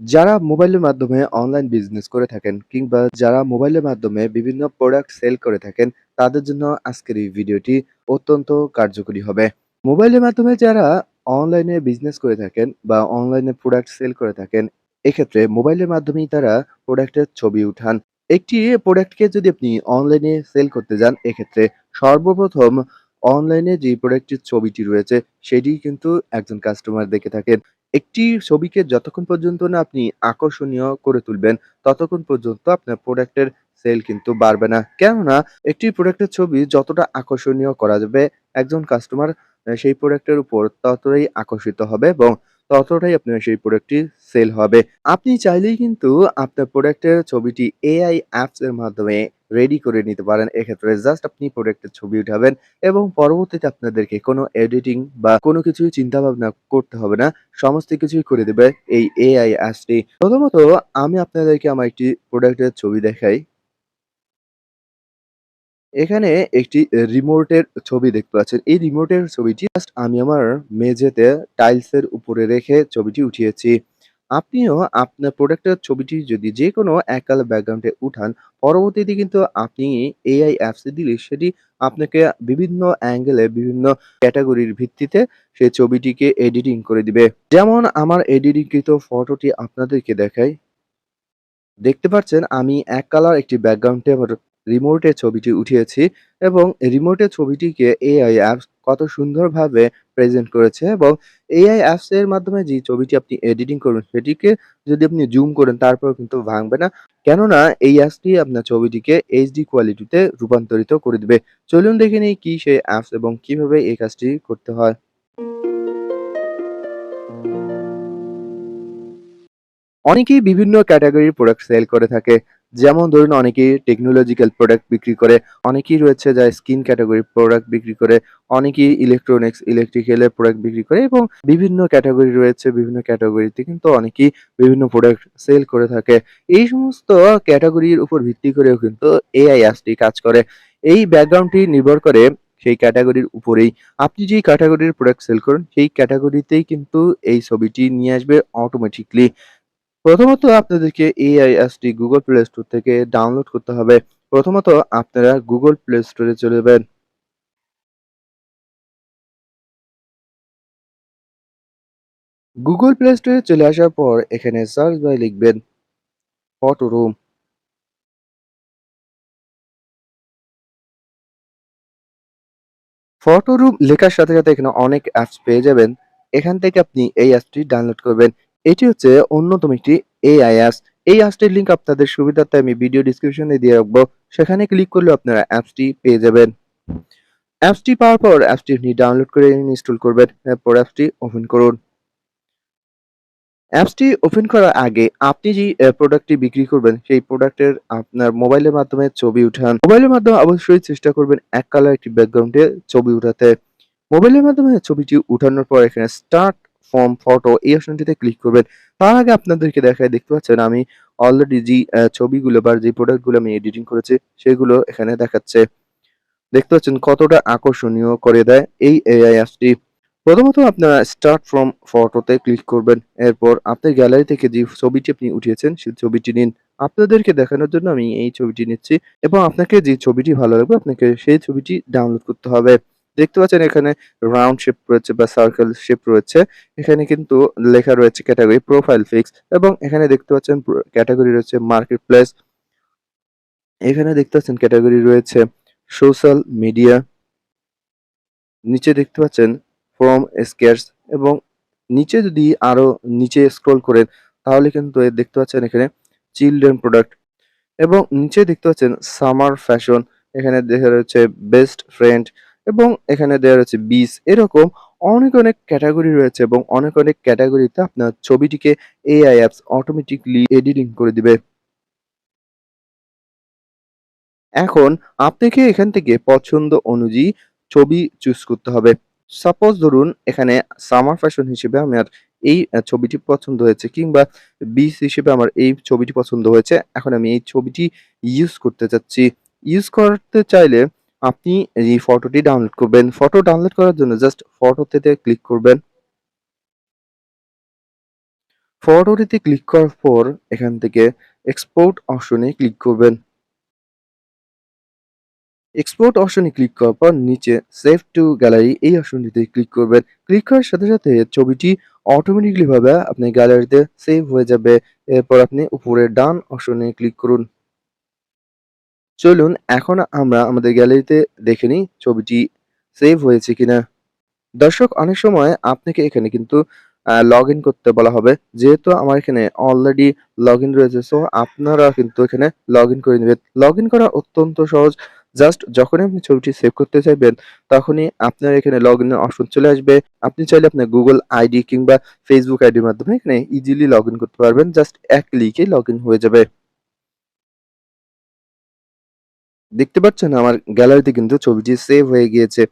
যারা মোবাইলের মাধ্যমে অনলাইন বিজনেস করে থাকেন কিংবা যারা মোবাইলের মাধ্যমে বিভিন্ন প্রোডাক্ট সেল করে থাকেন, তাদের জন্য আজকের এই ভিডিওটি অত্যন্ত কার্যকরী হবে। মোবাইলের মাধ্যমে যারা অনলাইনে বিজনেস করে থাকেন বা অনলাইনে প্রোডাক্ট সেল করে থাকেন, এক্ষেত্রে মোবাইলের মাধ্যমেই তারা প্রোডাক্টের ছবি উঠান। একটি প্রোডাক্টকে যদি আপনি অনলাইনে সেল করতে যান, এক্ষেত্রে সর্বপ্রথম অনলাইনে যে প্রোডাক্টের ছবিটি রয়েছে সেটি কিন্তু একজন কাস্টমার দেখে থাকেন। একটি ছবিকে যতক্ষণ পর্যন্ত না আপনি আকর্ষণীয় করে তুলবেন, ততক্ষণ পর্যন্ত আপনার প্রোডাক্টের সেল কিন্তু বাড়বে না। কেননা একটি প্রোডাক্টের ছবি যতটা আকর্ষণীয় করা যাবে, একজন কাস্টমার সেই প্রোডাক্টের উপর ততটাই আকর্ষিত হবে এবং ততটাই আপনার সেই প্রোডাক্টটি সেল হবে। আপনি চাইলেই কিন্তু আপনার প্রোডাক্টের ছবিটি এআই অ্যাপস এর মাধ্যমে রেডি করে নিতে পারেন। এক্ষেত্রে জাস্ট আপনি প্রোডাক্টের ছবি উঠাবেন এবং পরবর্তীতে আপনাদেরকে কোনো এডিটিং বা কোনো কিছুই চিন্তা ভাবনা করতে হবে না। সমস্ত কিছুই করে দেবে এই এআই অ্যাপসটি। প্রথমত আমি আপনাদেরকে আমার একটি প্রোডাক্টের ছবি দেখাই। এখানে একটি রিমোটের ছবি দেখতে পাচ্ছেন। এই রিমোটের ছবিটি জাস্ট আমি আমার মেঝেতে টাইলসের উপরে রেখে ছবিটি উঠিয়েছি। আপনিও আপনার প্রোডাক্টের ছবিটি যদি যেকোনো এক কালার ব্যাকগ্রাউন্ডে উঠান, পরবর্তীতে কিন্তু আপনি এআই অ্যাপসে দিলে সেটি আপনাকে বিভিন্ন অ্যাঙ্গেলে বিভিন্ন ক্যাটাগরির ভিত্তিতে সেই ছবিটিকে এডিটিং করে দিবে। যেমন আমার এডিটিংকৃত ফটোটি আপনাদেরকে দেখাই। দেখতে পাচ্ছেন আমি এক কালার একটি ব্যাকগ্রাউন্ডে আমার রিমোটের ছবিটি উঠিয়েছি এবং রিমোটের ছবিটিকে এআই অ্যাপস কত সুন্দরভাবে প্রেজেন্ট করেছে এবং এআই অ্যাপস এর মাধ্যমে যে ছবিটি আপনি এডিটিং করবেন, সেটিকে যদি আপনি জুম করেন, তারপরেও কিন্তু ভাঙবে না। কেননা এই অ্যাপসটি আপনার ছবিটিকে এইচডি কোয়ালিটিতে রূপান্তরিত করে দিবে। চলুন দেখে নেই কি সেই অ্যাপস এবং কীভাবে এই কাজটি করতে হয়। অনেকেই বিভিন্ন ক্যাটেগরির প্রোডাক্ট সেল করে থাকে। যেমন ধরুন অনেকেই টেকনোলজিক্যাল প্রোডাক্ট বিক্রি করে, অনেকেই রয়েছে যা স্কিন ক্যাটেগরির প্রোডাক্ট বিক্রি করে, অনেকেই ইলেকট্রনিক্স, ইলেকট্রিক্যাল এর প্রোডাক্ট বিক্রি করে এবং বিভিন্ন ক্যাটাগরি রয়েছে। বিভিন্ন ক্যাটেগরিতে কিন্তু অনেকেই বিভিন্ন প্রোডাক্ট সেল করে থাকে। এই সমস্ত ক্যাটাগরির উপর ভিত্তি করেও কিন্তু এআই অ্যাপসটি কাজ করে। এই ব্যাকগ্রাউন্ডটি নির্ভর করে সেই ক্যাটাগরির উপরেই। আপনি যেই ক্যাটাগরির প্রোডাক্ট সেল করেন সেই ক্যাটাগরিতেই কিন্তু এই ছবিটি নিয়ে আসবে অটোমেটিক্যালি। প্রথমত আপনাদেরকে এআই অ্যাপসটি Google Play Store থেকে ডাউনলোড করতে হবে। প্রথমত আপনারা গুগল প্লে স্টোরে চলে যাবেন। গুগল প্লে স্টোরে চলে আসার পর এখানে সার্চ বারে লিখবেন ফটো রুম। ফটো রুম লেখার সাথে, সাথে এখানে অনেক অ্যাপস পেয়ে যাবেন। এখান থেকে আপনি এই অ্যাপসটি ডাউনলোড করবেন। এটি হচ্ছে অন্যতম একটি এআই অ্যাপস। এই অ্যাপসটির লিঙ্ক আপনাদের সুবিধার্থে আমি ভিডিও ডেসক্রিপশনে দিয়ে রাখব। সেখানে ক্লিক করলেও আপনারা অ্যাপসটি পেয়ে যাবেন। অ্যাপসটি পাওয়ার পর অ্যাপসটি আপনি ডাউনলোড করে ইনস্টল করবেন। এরপর অ্যাপসটি ওপেন করুন। অ্যাপসটি ওপেন করার আগে আপনি যে প্রোডাক্টটি বিক্রি করবেন, সেই প্রোডাক্টের আপনার মোবাইলের মাধ্যমে ছবি উঠান। মোবাইলের মাধ্যমে অবশ্যই চেষ্টা করবেন এক কালার একটি ব্যাকগ্রাউন্ডে ছবি উঠাতে। মোবাইলের মাধ্যমে ছবিটি উঠানোর পর এখানে স্টার্ট ফ্রম ফটো এই অপশনটিতে ক্লিক করবেন। তার আগে আপনাদেরকে দেখায় দেখতে পাচ্ছেন, আমি অলরেডি অ্যা ছবিগুলো বা যে প্রোডাক্টগুলো আমি এডিটিং করেছি, সেগুলো এখানে দেখাচ্ছে। দেখতে পাচ্ছেন কতটা আকর্ষণীয় করে দেয় এই এআই অ্যাপসটি। প্রথমত আপনারা স্টার্ট ফ্রম ফটোতে ক্লিক করবেন। এরপর আপনার গ্যালারি থেকে যে ছবিটি আপনি উঠিয়েছেন, সেই ছবিটি নিন। আপনাদেরকে দেখানোর জন্য আমি এই ছবিটি নিচ্ছি এবং আপনাকে যে ছবিটি ভালো লাগবে, আপনাকে সেই ছবিটি ডাউনলোড করতে হবে। দেখতে পাচ্ছেন এখানে রাউন্ড শেপ রয়েছে বা সার্কেল শেপ রয়েছে। এখানে কিন্তু লেখা রয়েছে ক্যাটাগরি প্রোফাইল ফিক্স এবং এখানে দেখতে পাচ্ছেন ক্যাটাগরি রয়েছে মার্কেট প্লেস। এখানে দেখতে পাচ্ছেন ক্যাটাগরি রয়েছে সোশ্যাল মিডিয়া। নিচে দেখতে পাচ্ছেন ফ্রম স্কেয়ার্স এবং নিচে যদি আরও নিচে স্ক্রল করেন, তাহলে কিন্তু দেখতে পাচ্ছেন এখানে চিলড্রেন প্রোডাক্ট এবং নিচে দেখতে পাচ্ছেন সামার ফ্যাশন এখানে দেখা রয়েছে বেস্ট ফ্রেন্ড এবং এখানে দেওয়া রয়েছে বিচ এরকম অনেক, অনেক ক্যাটাগরি রয়েছে এবং অনেক, অনেক ক্যাটাগরিতে আপনার ছবিটিকে এআই অ্যাপস অটোমেটিক্যালি এডিটিং করে দিবে। এখন আপনাকে এখান থেকে পছন্দ অনুযায়ী ছবি চুজ করতে হবে। সাপোজ ধরুন এখানে সামার ফ্যাশন হিসেবে আমার এই ছবিটি পছন্দ হয়েছে কিংবা বিচ হিসেবে আমার এই ছবিটি পছন্দ হয়েছে। এখন আমি এই ছবিটি ইউজ করতে চাচ্ছি। ইউজ করতে চাইলে আপনি এই ফটোটি ডাউনলোড করবেন। ফটো ডাউনলোড করার জন্য জাস্ট ফটোতে ক্লিক করবেন। ফটোটিতে ক্লিক করার পর এখান থেকে এক্সপোর্ট অপশনে ক্লিক করবেন। এক্সপোর্ট অপশনে ক্লিক করার পর নিচে সেভ টু গ্যালারি এই অপশনটিতে ক্লিক করবেন। ক্লিক করার সাথে, সাথে ছবিটি অটোমেটিক্যালি ভাবে আপনার গ্যালারিতে সেভ হয়ে যাবে। এরপর আপনি উপরে ডান অপশনে ক্লিক করুন। চলুন এখন আমরা আমাদের গ্যালারিতে দেখে নিই ছবিটি সেভ হয়েছে কিনা। দর্শক, অনেক সময় আপনাকে এখানে কিন্তু লগ লগইন করতে বলা হবে। যেহেতু আমার এখানে অলরেডি লগইন রয়েছে সো আপনারা কিন্তু এখানে লগইন করে নিবেন। লগইন করা অত্যন্ত সহজ। জাস্ট যখনই আপনি ছবিটি সেভ করতে চাইবেন, তখনই আপনার এখানে লগইন এর অপশন চলে আসবে। আপনি চাইলে আপনার গুগল আইডি কিংবা ফেসবুক আইডির মাধ্যমে এখানে ইজিলি লগইন করতে পারবেন। জাস্ট এক ক্লিকে লগইন হয়ে যাবে। দেখতে পাচ্ছেন আমার গ্যালারিতে কিন্তু ছবিটি সেভ হয়ে গিয়েছে।